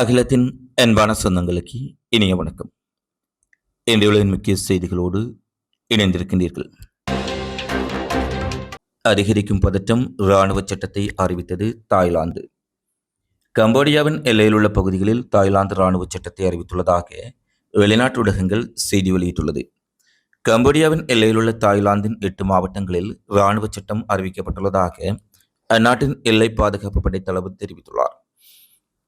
அகிலத்தின் அன்பான சொந்தங்களுக்கு இனிய வணக்கம். இன்றைய முக்கிய செய்திகளோடு இணைந்திருக்கின்றீர்கள். அதிகரிக்கும் பதற்றம் இராணுவ சட்டத்தை அறிவித்தது தாய்லாந்து. கம்போடியாவின் எல்லையில் உள்ள பகுதிகளில் தாய்லாந்து இராணுவ சட்டத்தை அறிவித்துள்ளதாக வெளிநாட்டு ஊடகங்கள் செய்தி வெளியிட்டுள்ளது. கம்போடியாவின் எல்லையில் உள்ள தாய்லாந்தின் எட்டு மாவட்டங்களில் இராணுவ சட்டம் அறிவிக்கப்பட்டுள்ளதாக அந்நாட்டின் எல்லை பாதுகாப்பு படை தளபதி தெரிவித்துள்ளார்.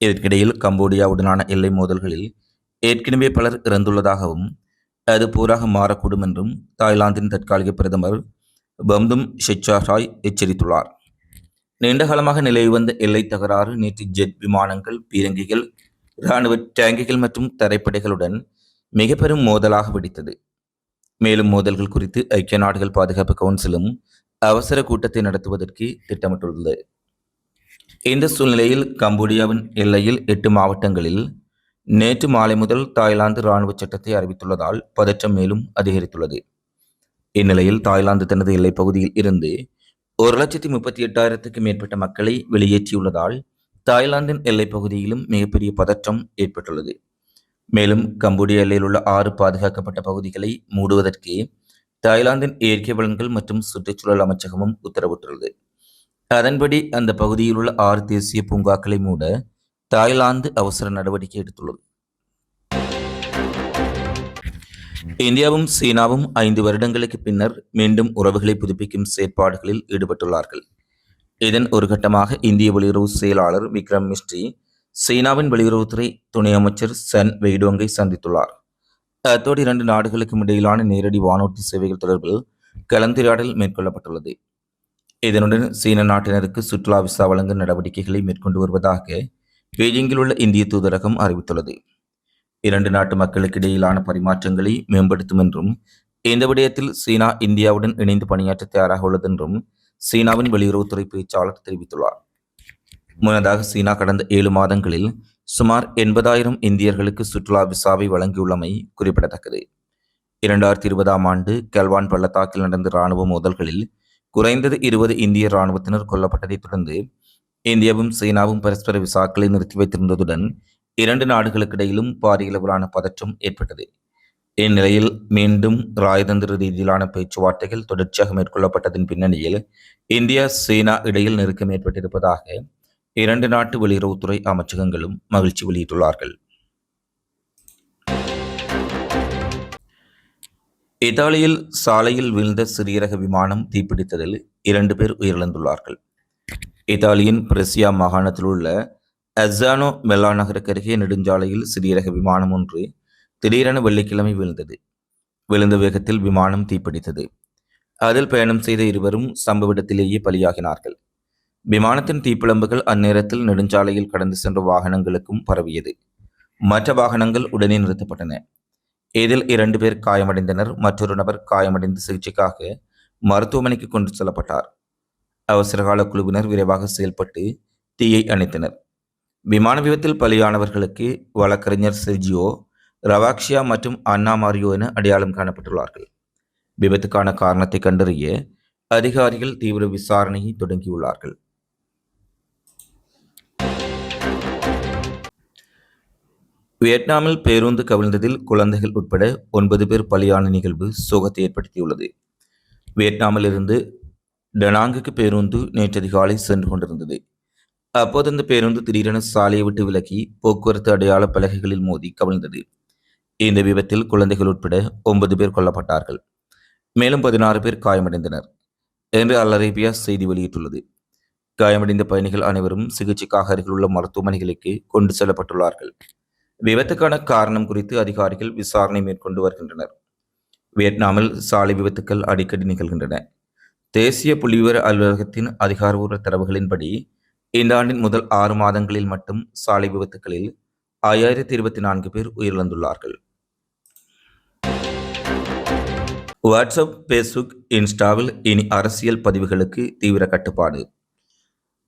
இதற்கிடையில் கம்போடியாவுடனான எல்லை மோதல்களில் ஏற்கனவே பலர் இறந்துள்ளதாகவும் அது போராக மாறக்கூடும் என்றும் தாய்லாந்தின் தற்காலிக பிரதமர் பம்தும் ஷெச்சாராய் எச்சரித்துள்ளார். நீண்டகாலமாக நிலவி வந்த எல்லை தகராறு நேற்று ஜெட் விமானங்கள் பீரங்கிகள் இராணுவ டேங்கிகள் மற்றும் தரைப்படைகளுடன் மிக பெரும் மோதலாக வெடித்தது. மேலும் மோதல்கள் குறித்து ஐக்கிய நாடுகள் பாதுகாப்பு கவுன்சிலும் அவசர கூட்டத்தை நடத்துவதற்கு திட்டமிட்டுள்ளது. இந்த சூழ்நிலையில் கம்போடியாவின் எல்லையில் எட்டு மாவட்டங்களில் நேற்று மாலை முதல் தாய்லாந்து இராணுவ சட்டத்தை அறிவித்துள்ளதால் பதற்றம் மேலும் அதிகரித்துள்ளது. இந்நிலையில் தாய்லாந்து தனது எல்லைப் பகுதியில் இருந்து ஒரு லட்சத்தி முப்பத்தி எட்டாயிரத்துக்கு மேற்பட்ட மக்களை வெளியேற்றியுள்ளதால் தாய்லாந்தின் எல்லைப் பகுதியிலும் மிகப்பெரிய பதற்றம் ஏற்பட்டுள்ளது. மேலும் கம்போடியா எல்லையில் உள்ள ஆறு பாதுகாக்கப்பட்ட பகுதிகளை மூடுவதற்கு தாய்லாந்தின் இயற்கை வளங்கள் மற்றும் சுற்றுச்சூழல் அமைச்சகமும் உத்தரவிட்டுள்ளது. அதன்படி அந்த பகுதியில் உள்ள ஆறு தேசிய பூங்காக்களை மூட தாய்லாந்து அவசர நடவடிக்கை எடுத்துள்ளது. இந்தியாவும் சீனாவும் ஐந்து வருடங்களுக்கு பின்னர் மீண்டும் உறவுகளை புதுப்பிக்கும் செயற்பாடுகளில் ஈடுபட்டுள்ளார்கள். இதன் ஒரு கட்டமாக இந்திய வெளியுறவு செயலாளர் விக்ரம் மிஸ்ரி சீனாவின் வெளியுறவுத்துறை துணை அமைச்சர் சன் வெய்டோங்கை சந்தித்துள்ளார். அத்தோடு இரண்டு நாடுகளுக்கும் இடையிலான நேரடி வானூர்தி சேவைகள் தொடர்பில் கலந்துரையாடல் மேற்கொள்ளப்பட்டுள்ளது. இதனுடன் சீன நாட்டினருக்கு சுற்றுலா விசா வழங்கும் நடவடிக்கைகளை மேற்கொண்டு வருவதாக பெய்ஜிங்கில் உள்ள இந்திய தூதரகம் அறிவித்துள்ளது. இரண்டு நாட்டு மக்களுக்கு இடையிலான பரிமாற்றங்களை மேம்படுத்தும் என்றும் இந்த விடயத்தில் சீனா இந்தியாவுடன் இணைந்து பணியாற்ற தயாராக உள்ளது என்றும் சீனாவின் வெளியுறவுத்துறை பேச்சாளர் தெரிவித்துள்ளார். முன்னதாக சீனா கடந்த ஏழு மாதங்களில் சுமார் எண்பதாயிரம் இந்தியர்களுக்கு சுற்றுலா விசாவை வழங்கியுள்ளமை குறிப்பிடத்தக்கது. இரண்டாயிரத்தி இருபதாம் ஆண்டு கல்வான் பள்ளத்தாக்கில் நடந்த இராணுவ மோதல்களில் குறைந்தது இருபது இந்திய இராணுவத்தினர் கொல்லப்பட்டதைத் தொடர்ந்து இந்தியாவும் சீனாவும் பரஸ்பர விசாக்களை நிறுத்தி வைத்திருந்ததுடன் இரண்டு நாடுகளுக்கிடையிலும் பாரிய அளவிலான பதற்றம் ஏற்பட்டது. இந்நிலையில் மீண்டும் ராயதந்திர ரீதியிலான பேச்சுவார்த்தைகள் தொடர்ச்சியாக மேற்கொள்ளப்பட்டதன் பின்னணியில் இந்தியா சீனா இடையில் நெருக்கம் ஏற்பட்டிருப்பதாக இரண்டு நாட்டு வெளியுறவுத்துறை அமைச்சகங்களும் மகிழ்ச்சி வெளியிட்டுள்ளார்கள். இத்தாலியில் சாலையில் வீழ்ந்த சிறியரக விமானம் தீப்பிடித்ததில் இரண்டு பேர் உயிரிழந்துள்ளார்கள். இத்தாலியின் பிரசியா மாகாணத்தில் உள்ள அசானோ மெல்லா நகருக்கு அருகே நெடுஞ்சாலையில் சிறியரக விமானம் ஒன்று திடீரென வெள்ளிக்கிழமை விழுந்தது. விழுந்த வேகத்தில் விமானம் தீப்பிடித்தது. அதில் பயணம் செய்த இருவரும் சம்பவ இடத்திலேயே பலியாகினார்கள். விமானத்தின் தீப்பிழம்புகள் அந்நேரத்தில் நெடுஞ்சாலையில் கடந்து சென்ற வாகனங்களுக்கும் பரவியது. மற்ற வாகனங்கள் உடனே நிறுத்தப்பட்டன. இதில் இரண்டு பேர் காயமடைந்தனர். மற்றொரு நபர் காயமடைந்து சிகிச்சைக்காக மருத்துவமனைக்கு கொண்டு செல்லப்பட்டார். அவசரகால குழுவினர் விரைவாக செயல்பட்டு தீயை அணைத்தனர். விமான விபத்தில் பலியானவர்களுக்கு வழக்கறிஞர் செர்ஜியோ ரவாக்ஷியா மற்றும் அண்ணா மாரியோ என அடையாளம் காணப்பட்டுள்ளார்கள். விபத்துக்கான காரணத்தை கண்டறிய அதிகாரிகள் தீவிர விசாரணையை தொடங்கியுள்ளார்கள். வியட்நாமில் பேருந்து கவிழ்ந்ததில் குழந்தைகள் உட்பட ஒன்பது பேர் பலியான நிகழ்வு சோகத்தை ஏற்படுத்தியுள்ளது. வியட்நாமில் இருந்து டனாங்குக்கு பேருந்து நேற்று அதிகாலை சென்று கொண்டிருந்தது. அப்போது அந்த பேருந்து திடீரென சாலையை விட்டு விலக்கி போக்குவரத்து அடையாள பலகைகளில் மோதி கவிழ்ந்தது. இந்த விபத்தில் குழந்தைகள் உட்பட ஒன்பது பேர் கொல்லப்பட்டார்கள். மேலும் பதினாறு பேர் காயமடைந்தனர் என்று அல் அரேபியா செய்தி வெளியிட்டுள்ளது. காயமடைந்த பயணிகள் அனைவரும் சிகிச்சைக்காக அருகிலுள்ள மருத்துவமனைகளுக்கு கொண்டு செல்லப்பட்டுள்ளார்கள். விபத்துக்கான காரணம் குறித்து அதிகாரிகள் விசாரணை மேற்கொண்டு வருகின்றனர். வியட்நாமில் சாலை விபத்துக்கள் அடிக்கடி நிகழ்கின்றன. தேசிய புள்ளிவிவர அலுவலகத்தின் அதிகாரபூர்வ தரவுகளின்படி இந்த ஆண்டின் முதல் ஆறு மாதங்களில் மட்டும் சாலை விபத்துக்களில் ஐயாயிரத்தி இருபத்தி நான்கு பேர் உயிரிழந்துள்ளார்கள். வாட்ஸ்அப் பேஸ்புக் இன்ஸ்டாவில் இனி அரசியல் பதிவுகளுக்கு தீவிர கட்டுப்பாடு.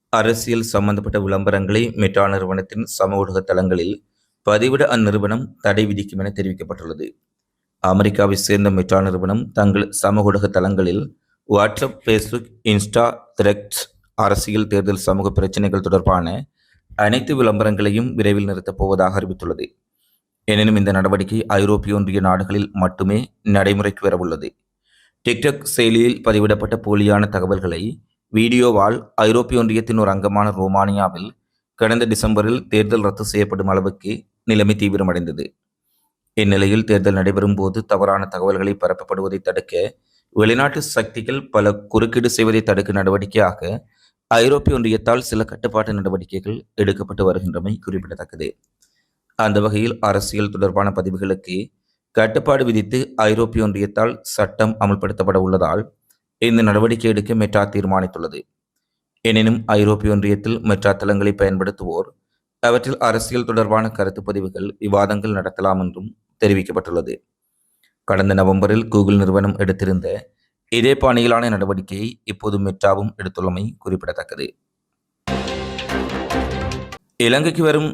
அரசியல் சம்பந்தப்பட்ட விளம்பரங்களை மெட்டா நிறுவனத்தின் சமூக ஊடக தளங்களில் பதிவிட அந்நிறுவனம் தடை விதிக்கும் என தெரிவிக்கப்பட்டுள்ளது. அமெரிக்காவை சேர்ந்த மெட்டா நிறுவனம் தங்கள் சமூக ஊடக தளங்களில் வாட்ஸ்அப் ஃபேஸ்புக் இன்ஸ்டா த்ரெட்ஸ் அரசியல் தேர்தல் சமூக பிரச்சனைகள் தொடர்பான அனைத்து விளம்பரங்களையும் விரைவில் நிறுத்தப் போவதாக அறிவித்துள்ளது. எனினும் இந்த நடவடிக்கை ஐரோப்பிய ஒன்றிய நாடுகளில் மட்டுமே நடைமுறைக்கு வரவுள்ளது. டிக்டாக் செயலியில் பதிவிடப்பட்ட போலியான தகவல்களை வீடியோவால் ஐரோப்பிய ஒன்றியத்தின் ஒரு அங்கமான ரோமானியாவில் கடந்த டிசம்பரில் தேர்தல் ரத்து செய்யப்படும் அளவுக்கு நிலைமை தீவிரமடைந்தது. இந்நிலையில் தேர்தல் நடைபெறும் போது தவறான தகவல்களை பரப்பப்படுவதை தடுக்க வெளிநாட்டு சக்திகள் பல குறுக்கீடு செய்வதை தடுக்க நடவடிக்கையாக ஐரோப்பிய ஒன்றியத்தால் சில கட்டுப்பாட்டு நடவடிக்கைகள் எடுக்கப்பட்டு வருகின்றமை குறிப்பிடத்தக்கது. அந்த வகையில் அரசியல் தொடர்பான பதிவுகளுக்கு கட்டுப்பாடு விதித்து ஐரோப்பிய ஒன்றியத்தால் சட்டம் அமல்படுத்தப்பட உள்ளதால் இந்த நடவடிக்கை எடுக்க மெட்ரா தீர்மானித்துள்ளது. எனினும் ஐரோப்பிய ஒன்றியத்தில் மெட்ரா தளங்களை பயன்படுத்துவோர் அவற்றில் அரசியல் தொடர்பான கருத்து பதிவுகள் விவாதங்கள் நடத்தலாம் என்றும் தெரிவிக்கப்பட்டுள்ளது. கடந்த நவம்பரில் கூகுள் நிறுவனம் எடுத்திருந்த இதே பாணியிலான நடவடிக்கையை இப்போது மெட்ராவும் எடுத்துள்ளமை குறிப்பிடத்தக்கது. இலங்கைக்கு வரும்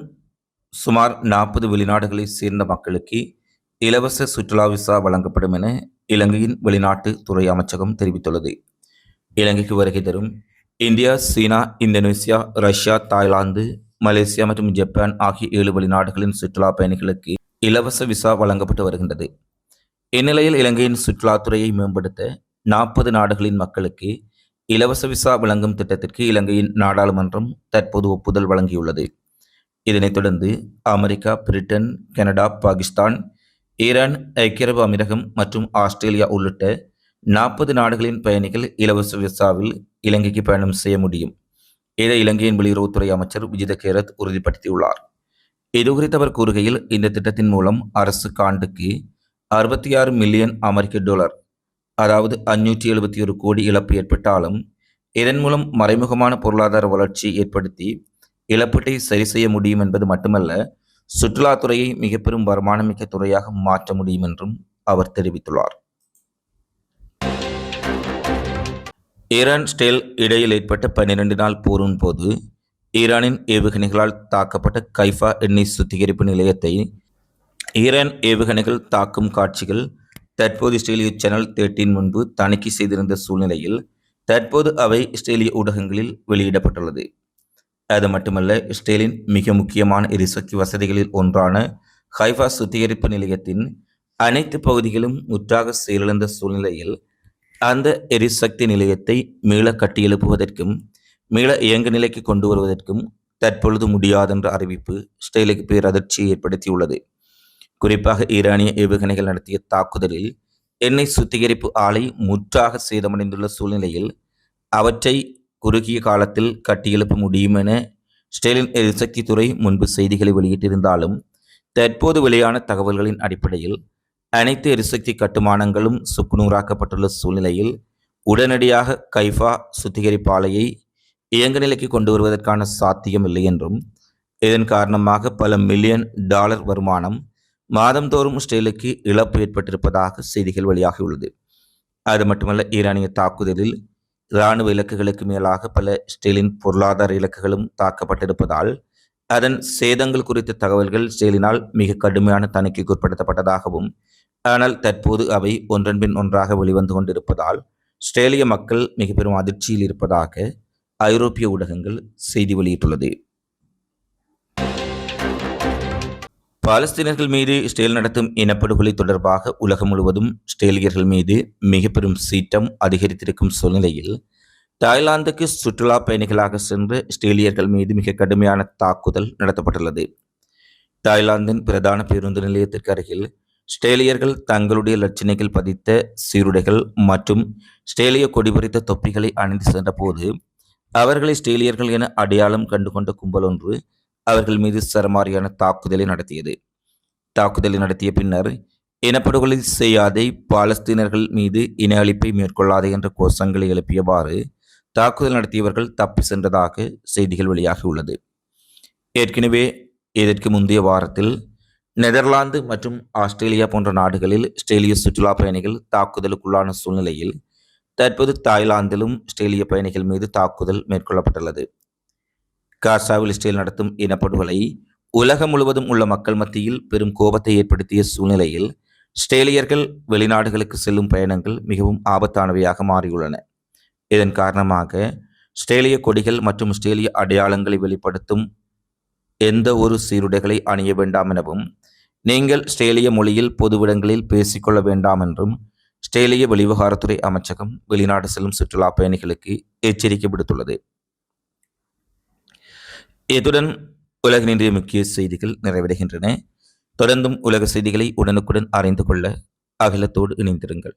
சுமார் நாற்பது வெளிநாடுகளைச் சேர்ந்த மக்களுக்கு இலவச சுற்றுலா விசா வழங்கப்படும் என இலங்கையின் வெளிநாட்டு துறை அமைச்சகம் தெரிவித்துள்ளது. இலங்கைக்கு வருகை தரும் India China Indonesia Russia Thailand Malaysia மற்றும் ஜப்பான் ஆகிய ஏழு வெளிநாடுகளின் சுற்றுலா பயணிகளுக்கு இலவச விசா வழங்கப்பட்டு வருகின்றது. இந்நிலையில் இலங்கையின் சுற்றுலாத்துறையை மேம்படுத்த நாற்பது நாடுகளின் மக்களுக்கு இலவச விசா வழங்கும் திட்டத்திற்கு இலங்கையின் நாடாளுமன்றம் தற்போது ஒப்புதல் வழங்கியுள்ளது. இதனைத் தொடர்ந்து America Britain Canada Pakistan Iran ஐக்கிய அரபு அமீரகம் மற்றும் ஆஸ்திரேலியா உள்ளிட்ட நாற்பது நாடுகளின் பயணிகள் இலவச விசாவில் இலங்கைக்கு பயணம் செய்ய முடியும். இதை இலங்கையின் வெளியுறவுத்துறை அமைச்சர் விஜித கேரத் உறுதிப்படுத்தியுள்ளார். இதுகுறித்து அவர் கூறுகையில் இந்த திட்டத்தின் மூலம் அரசு ஆண்டுக்கு அறுபத்தி ஆறு மில்லியன் அமெரிக்க டாலர் அதாவது அஞ்சூற்றி எழுபத்தி ஒரு கோடி இழப்பு ஏற்பட்டாலும் இதன் மூலம் மறைமுகமான பொருளாதார வளர்ச்சி ஏற்படுத்தி இழப்பீட்டை சரி செய்ய முடியும் என்பது மட்டுமல்ல சுற்றுலாத்துறையை மிக பெரும் வருமானமிக்க துறையாக மாற்ற முடியும் என்றும் அவர் தெரிவித்துள்ளார். ஈரான் ஸ்டேல் இடையில் ஏற்பட்ட பன்னிரண்டு நாள் போரின் போது ஈரானின் ஏவுகணைகளால் தாக்கப்பட்ட கைஃபா எண்ணெய் சுத்திகரிப்பு நிலையத்தை ஈரான் ஏவுகணைகள் தாக்கும் காட்சிகள் தற்போது இஸ்ரேலிய சேனல் தேர்ட்டின் முன்பு தணிக்கை செய்திருந்த சூழ்நிலையில் தற்போது அவை இஸ்ரேலிய ஊடகங்களில் வெளியிடப்பட்டுள்ளது. அது மட்டுமல்ல இஸ்ரேலின் மிக முக்கியமான எரிசக்தி வசதிகளில் ஒன்றான ஹைஃபா சுத்திகரிப்பு நிலையத்தின் அனைத்து பகுதிகளும் முற்றாக செயலிழந்த சூழ்நிலையில் அந்த எரிசக்தி நிலையத்தை மீள கட்டியெழுப்புவதற்கும் மீள இயங்கு நிலைக்கு கொண்டு வருவதற்கும் தற்பொழுது முடியாதென்ற அறிவிப்பு இஸ்ரேலுக்கு பேரதிர்ச்சியை ஏற்படுத்தியுள்ளது. குறிப்பாக ஈரானிய ஏவுகணைகள் நடத்திய தாக்குதலில் எண்ணெய் சுத்திகரிப்பு ஆலை முற்றாக சேதமடைந்துள்ள சூழ்நிலையில் அவற்றை குறுகிய காலத்தில் கட்டியெழுப்ப முடியும் என ஸ்டேலின் எரிசக்தி துறை முன்பு செய்திகளை வெளியிட்டிருந்தாலும் தற்போது வெளியான தகவல்களின் அடிப்படையில் அனைத்து எரிசக்தி கட்டுமானங்களும் சுக்குநூறாக்கப்பட்டுள்ள சூழ்நிலையில் உடனடியாக கைஃபா சுத்திகரிப்பு ஆலையை நிலைக்கு கொண்டு வருவதற்கான சாத்தியம் இல்லை என்றும் இதன் காரணமாக பல மில்லியன் டாலர் வருமானம் மாதந்தோறும் இஸ்ரேலுக்கு இழப்பு ஏற்பட்டிருப்பதாக செய்திகள் வெளியாகியுள்ளது. அது மட்டுமல்ல ஈரானிய தாக்குதலில் இராணுவ இலக்குகளுக்கு மேலாக பல இஸ்ரேலின் பொருளாதார இலக்குகளும் தாக்கப்பட்டிருப்பதால் அதன் சேதங்கள் குறித்த தகவல்கள் இஸ்ரேலினால் மிக கடுமையான தணிக்கைக்கு உட்படுத்தப்பட்டதாகவும் ஆனால் தற்போது அவை ஒன்றன் பின் ஒன்றாக வெளிவந்து கொண்டிருப்பதால் ஆஸ்திரேலிய மக்கள் மிக பெரும் அதிர்ச்சியில் இருப்பதாக ஐரோப்பிய ஊடகங்கள் செய்தி வெளியிட்டுள்ளது. பாலஸ்தீனர்கள் மீது இஸ்ரேல் நடத்தும் இனப்படுகொலை தொடர்பாக உலகம் முழுவதும் இஸ்ரேலியர்கள் மீது மிக பெரும் சீற்றம் அதிகரித்திருக்கும் சூழ்நிலையில் தாய்லாந்துக்கு சுற்றுலா பயணிகளாக சென்று இஸ்ரேலியர்கள் மீது மிக கடுமையான தாக்குதல் நடத்தப்பட்டுள்ளது. தாய்லாந்தின் பிரதான பேருந்து நிலையத்திற்கு அருகில் ஸ்டேலியர்கள் தங்களுடைய லட்சணைகள் பதித்த சீருடைகள் மற்றும் ஸ்டேலிய கொடி பறித்த தொப்பிகளை அணிந்து சென்றபோது அவர்களை ஸ்டேலியர்கள் என அடையாளம் கண்டுகொண்ட கும்பல் ஒன்று அவர்கள் மீது சரமாரியான தாக்குதலை நடத்தியது. தாக்குதலை நடத்திய பின்னர் இனப்படுகொலை செய்யாதே பாலஸ்தீனர்கள் மீது இன அழிப்பை மேற்கொள்ளாதே என்ற கோஷங்களை எழுப்பியவாறு தாக்குதல் நடத்தியவர்கள் தப்பி சென்றதாக செய்திகள் வெளியாகியுள்ளது ஏற்கனவே இதற்கு முந்தைய வாரத்தில் நெதர்லாந்து மற்றும் ஆஸ்திரேலியா போன்ற நாடுகளில் ஸ்ட்ரேலிய சுற்றுலா பயணிகள் தாக்குதலுக்குள்ளான சூழ்நிலையில் தற்போது தாய்லாந்திலும் ஸ்ட்ரேலிய பயணிகள் மீது தாக்குதல் மேற்கொள்ளப்பட்டுள்ளது. காசாவில் இஸ்ரேல் நடத்தும் இனப்படுகொலை உலகம் முழுவதும் உள்ள மக்கள் மத்தியில் பெரும் கோபத்தை ஏற்படுத்திய சூழ்நிலையில் ஸ்ட்ரேலியர்கள் வெளிநாடுகளுக்கு செல்லும் பயணங்கள் மிகவும் ஆபத்தானவையாக மாறியுள்ளன. இதன் காரணமாக ஸ்ட்ரேலிய கொடிகள் மற்றும் ஸ்ட்ரேலிய அடையாளங்களை வெளிப்படுத்தும் எந்த ஒரு சீருடைகளை அணிய வேண்டாம் எனவும் நீங்கள் ஸ்டேலிய மொழியில் பொதுவிடங்களில் பேசிக்கொள்ள வேண்டாம் என்றும் ஸ்ட்ரேலிய வெளிவிவகாரத்துறை அமைச்சகம் வெளிநாடு செல்லும் சுற்றுலா பயணிகளுக்கு எச்சரிக்கை விடுத்துள்ளது. இத்துடன் உலகின் முக்கிய செய்திகள் நிறைவடைகின்றன தொடர்ந்தும் உலக செய்திகளை உடனுக்குடன் அறிந்து கொள்ள அகிலத்தோடு இணைந்திருங்கள்.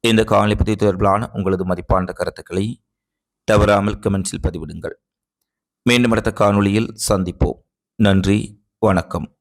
இந்த காணொலி பற்றி தொடர்பிலான உங்களது மதிப்பான கருத்துக்களை தவறாமல் கமெண்ட்ஸில் பதிவிடுங்கள். மீண்டும் அடுத்த காணொளியில் சந்திப்போம். நன்றி வணக்கம்.